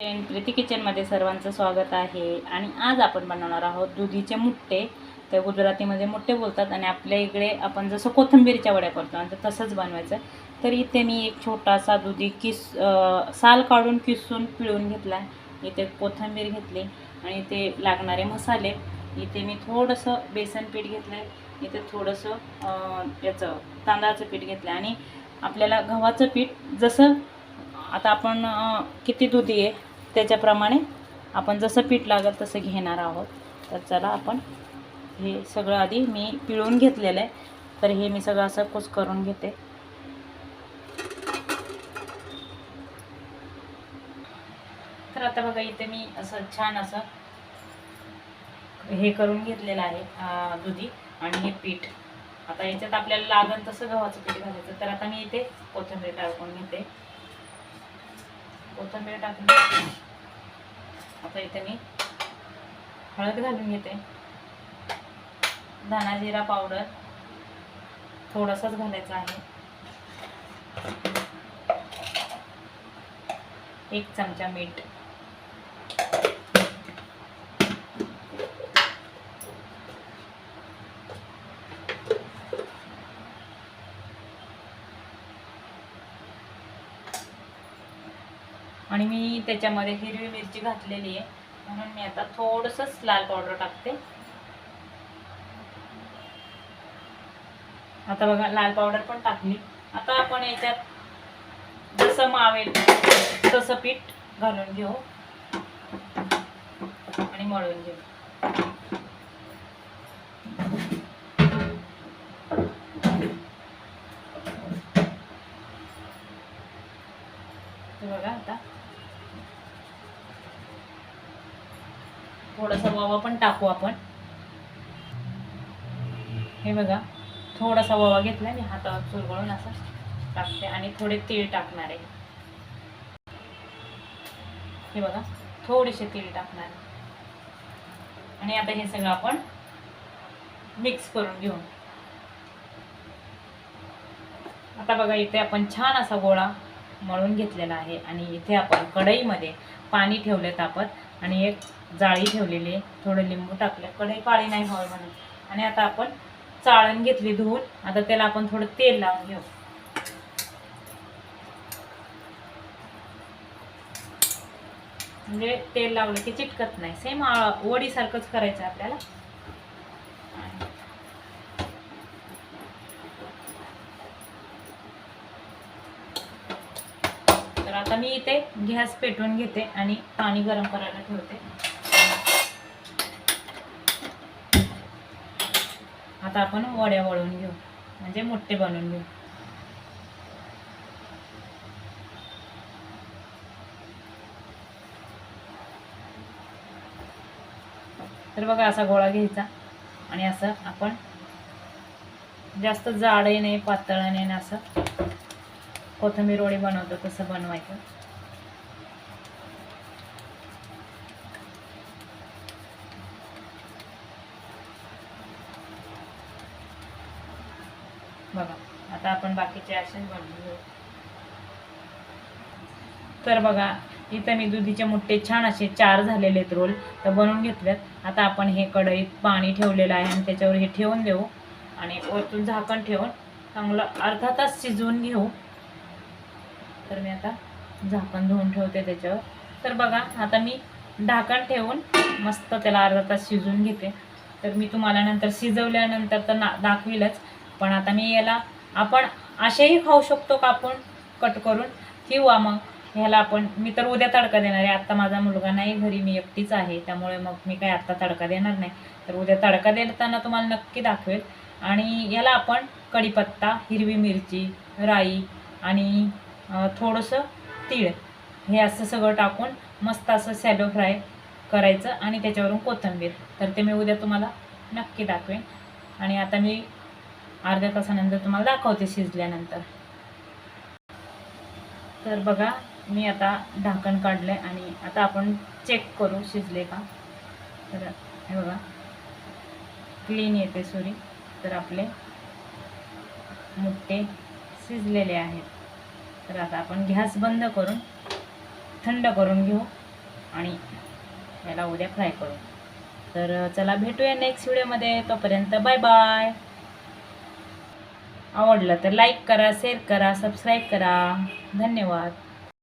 Friend Preeti किचनमध्ये सर्वांचं स्वागत आहे. आणि आज आपण बनवणार आहोत दुधीचे मुट्टे. तर गुजरातीमध्ये मुट्टे बोलतात आणि आपल्या इकडे आपण जसं कोथिंबीरच्या वड्या करतो आणि तसंच बनवायचं. तर इथे मी एक छोटासा दुधी किस साल काढून किसून पिळून घेतला. इथे कोथिंबीर घेतली आणि इथे लागणारे मसाले. इथे मी थोडंसं बेसन पीठ घेतलं आहे इथे थोडंसं याचं तांदळाचं पीठ घेतलं आणि आपल्याला गव्हाचं पीठ जसं आता आपण किती दुधी आहे त्याच्याप्रमाणे आपण जसं पीठ लागेल तसं घेणार आहोत. तर चला आपण हे सगळं आधी मी पिळून घेतलेलं आहे. तर हे मी सगळं असं कुस करून घेते. तर आता बघा इथे मी असं छान असं हे करून घेतलेलं आहे दुधी आणि हे पीठ. आता याच्यात आपल्याला लागेल तसं गव्हाचं पीठ घालायचं. तर आता मी इथे कोथिंबीर टाकून घेते. कोथिंबीर टाकून आता इथे मी हळद घालून घेते. धना जिरा पावडर थोडासाच घालायचा आहे. एक चमचा मीठ. आणि मी त्याच्यामध्ये हिरवी मिरची घातलेली आहे. म्हणून मी आता थोडंसंच लाल पावडर टाकते. आता बघा लाल पावडर पण टाकली. आता आपण याच्यात जसं मावेल तसं पीठ घालून घेऊ आणि मळून घेऊ. हे बघा आता. थोडासा ओवा पण टाकू आपण. हे बघा थोडासा ओवा घेतला मी हातावर चुरगळून असं टाकते आणि थोडे तीळ टाकणार आहे. हे बघा थोडेसे तीळ टाकणार आहे. आणि आता हे सगळं आपण मिक्स करून घेऊ. आता बघा इथे आपण छान असा गोळा मळून घेतलेला आहे आणि इथे आपण कढईमध्ये पाणी ठेवले तापत आणि एक जाळी ठेवलेली आहे. थोडं लिंबू टाकलं. कढई काळी नाही व्हावी म्हणून. आणि आता आपण चाळण घेतली धुवून. आता त्याला आपण थोडं तेल लावून घेऊ. म्हणजे तेल लावलं की चिटकत नाही. सेम वडीसारखंच करायचं आपल्याला. आता मी इथे गॅस पेटवून घेते आणि पाणी गरम करायला ठेवते. आता आपण वड्या वळून घेऊ म्हणजे मोठे बनवून घेऊ. तर बघा असा गोळा घ्यायचा आणि असं आपण जास्त जाडही नाही पातळ नाही असं कोथिंबीर वडी बनवतो तसं बनवायचं. बघा आता आपण बाकीचे असेच बनवू तर बघा इथं मी दुधीचे मुठ्ठे छान असे चार झालेले आहेत रोल तर बनवून घेतल्यात आता आपण हे कढईत पाणी ठेवलेलं आहे आणि त्याच्यावर हे ठेवून देऊ. आणि वरतून झाकण ठेवून चांगलं अर्धा तास शिजवून घेऊ. तर मी आता झाकण धुवून ठेवते त्याच्यावर. तर बघा आता मी ढाकण ठेवून मस्त त्याला अर्धा तास शिजवून घेते. तर मी तुम्हाला नंतर शिजवल्यानंतर तर ना दाखवीलच. पण आता मी याला आपण असेही खाऊ शकतो कापून कट करून. किंवा मग ह्याला आपण मी तर उद्या तडका देणार आहे. आत्ता माझा मुलगा नाही घरी मी एकटीच आहे. त्यामुळे मग मी काय आत्ता तडका देणार नाही. तर उद्या तडका देताना तुम्हाला नक्की दाखवेल. आणि याला आपण कढीपत्ता हिरवी मिरची राई आणि थोडंसं तीळ. हे असं सगळं टाकून मस्त असं सॅलो फ्राय करायचं आणि त्याच्यावरून कोथिंबीर. तर ते मी उद्या तुम्हाला नक्की दाखवेन. आणि आता मी अर्ध्या तासानंतर तुम्हाला दाखवते शिजल्यानंतर. तर बघा मी आता ढाकण काढलं आहे आणि आता आपण चेक करू शिजले का. तर हे बघा. क्लीन येते सुरी तर आपले मुट्टे शिजलेले आहेत. तर आता आपण गॅस बंद करून थंड करून घेऊ आणि याला उद्या फ्राय करू. तर चला भेटूया नेक्स्ट व्हिडिओमध्ये तोपर्यंत बाय बाय आवडलं तर लाईक करा शेअर करा सबस्क्राईब करा. धन्यवाद.